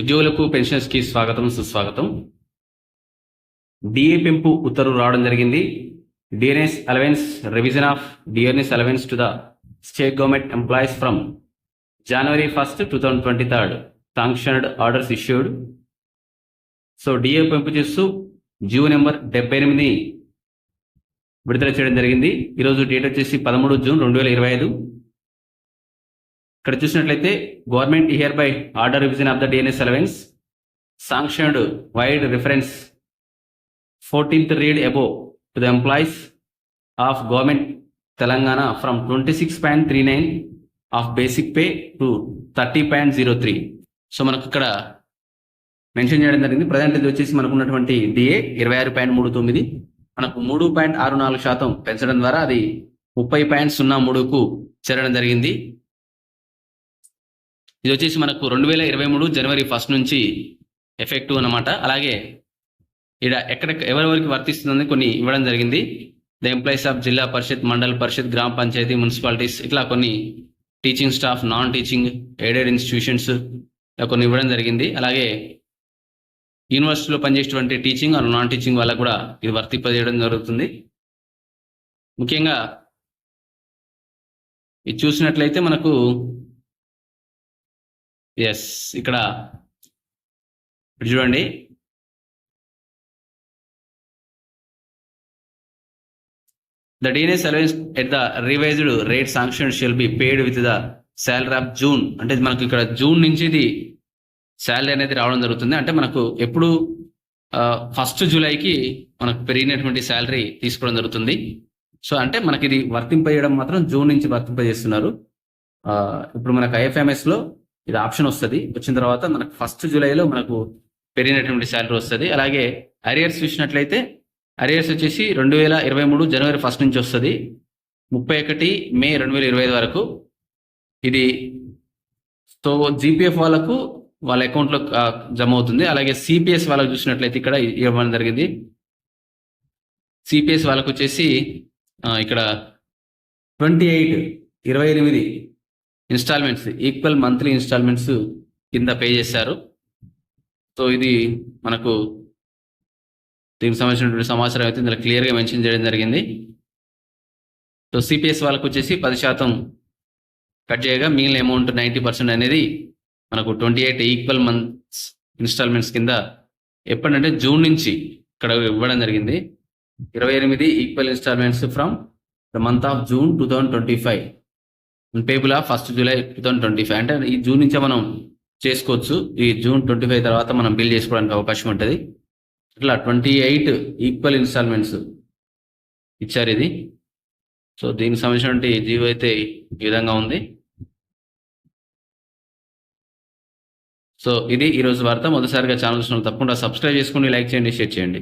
ఉద్యోగులకు పెన్షన్స్కి స్వాగతం సుస్వాగతం. డిఏ పెంపు ఉత్తర్వు రావడం జరిగింది. Dearness allowance revision of dearness allowance to the state government employees from January first two thousand twenty third sanctioned orders issued so DA పెంపు చేస్తూ జియో నెంబర్ డెబ్బై ఎనిమిది విడుదల చేయడం జరిగింది. ఈరోజు డేట్ వచ్చేసి పదమూడు జూన్ రెండు వేల ఇరవై ఐదు. ఇక్కడ చూసినట్లయితే government here by order revision of the dearness allowance sanctioned vide reference fourteenth read above to the employees of government Telangana from twenty six point three nine of basic pay to thirty point zero three so మనకు ఇక్కడ mention చేయడం జరిగింది. Present ఇది వచ్చేసి మనకు ఉన్నటువంటి DA ఇరవై ఆరు పాయింట్ మూడు తొమ్మిది. మనకు మూడు పాయింట్ ఆరు నాలుగు శాతం పెంచడం ద్వారా అది ముప్పై పాయింట్ సున్నా మూడుకు చేరడం జరిగింది. ఇది వచ్చేసి మనకు రెండు వేల ఇరవై మూడు జనవరి ఫస్ట్ నుంచి ఎఫెక్టివ్ అన్నమాట. అలాగే ఇక్కడ ఎక్కడ ఎవరెవరికి వర్తిస్తుందని కొన్ని ఇవ్వడం జరిగింది. ద ఎంప్లాయీస్ ఆఫ్ జిల్లా పరిషత్ మండల్ పరిషత్ గ్రామ పంచాయతీ మున్సిపాలిటీస్ ఇట్లా కొన్ని teaching staff non teaching aided institutions ఇలా కొన్ని ఇవ్వడం జరిగింది. అలాగే యూనివర్సిటీలో పనిచేసేటువంటి టీచింగ్ ఆర్ నాన్ టీచింగ్ వాళ్ళకు కూడా ఇది వర్తింపజేయడం జరుగుతుంది. ముఖ్యంగా ఇది చూసినట్లయితే మనకు ఎస్ ఇక్కడ. ఇప్పుడు చూడండి. The dearness service at the revised rate sanction shall be paid with the salary of June అంటే మనకు ఇక్కడ జూన్ నుంచి ఇది శాలరీ అనేది రావడం జరుగుతుంది. అంటే మనకు ఎప్పుడు ఫస్ట్ జూలైకి మనకు పెరిగినటువంటి శాలరీ తీసుకోవడం జరుగుతుంది. సో అంటే మనకి ఇది వర్తింపజేయడం మాత్రం జూన్ నుంచి వర్తింపజేస్తున్నారు. ఇప్పుడు మనకు ఐఎఫ్ఎంఎస్లో ఇది ఆప్షన్ వస్తుంది. వచ్చిన తర్వాత మనకు ఫస్ట్ జూలైలో మనకు పెరిగినటువంటి శాలరీ వస్తుంది. అలాగే అరియర్స్ చూసినట్లయితే అరియర్స్ వచ్చేసి రెండు వేల ఇరవై మూడు జనవరి ఫస్ట్ నుంచి వస్తుంది. ముప్పై ఒకటి మే రెండు వేల ఇరవై ఐదు వరకు. ఇది సో జీపీఎఫ్ వాళ్ళకు వాళ్ళ అకౌంట్లో జమ అవుతుంది. అలాగే సిపిఎస్ వాళ్ళకు చూసినట్లయితే ఇక్కడ ఇవ్వడం జరిగింది. సిపిఎస్ వాళ్ళకు వచ్చేసి ఇక్కడ ట్వంటీ ఎయిట్ ఇరవై ఎనిమిది ఇన్స్టాల్మెంట్స్ ఈక్వల్ మంత్లీ ఇన్స్టాల్మెంట్స్ కింద పే చేశారు. సో ఇది మనకు దీనికి సంబంధించినటువంటి సమాచారం అయితే ఇందులో క్లియర్గా మెన్షన్ చేయడం జరిగింది. సో సిపిఎస్ వాళ్ళకు వచ్చేసి పది శాతం కట్ చేయగా మిగిలిన అమౌంట్ నైంటీ పర్సెంట్ అనేది మనకు twenty eight equal months instalments కింద ఎప్పుడంటే జూన్ నుంచి ఇక్కడ ఇవ్వడం జరిగింది. ఇరవై ఎనిమిది equal instalments from the month of June two thousand twenty five. Payable of first July two thousand twenty five. అంటే ఈ జూన్ నుంచే మనం చేసుకోవచ్చు. ఈ జూన్ ట్వంటీ ఫైవ్ తర్వాత మనం బిల్ చేసుకోవడానికి అవకాశం ఉంటుంది. ఇట్లా ట్వంటీ ఎయిట్ ఈక్వల్ ఇన్స్టాల్మెంట్స్ ఇచ్చారు ఇది. సో దీనికి సంబంధించినటువంటి జీవో అయితే ఈ విధంగా ఉంది. సో ఇది ఈరోజు వార్త. మొదటిసారిగా ఛానల్ తప్పకుండా సబ్స్క్రైబ్ చేసుకోండి లైక్ చేయండి షేర్ చేయండి.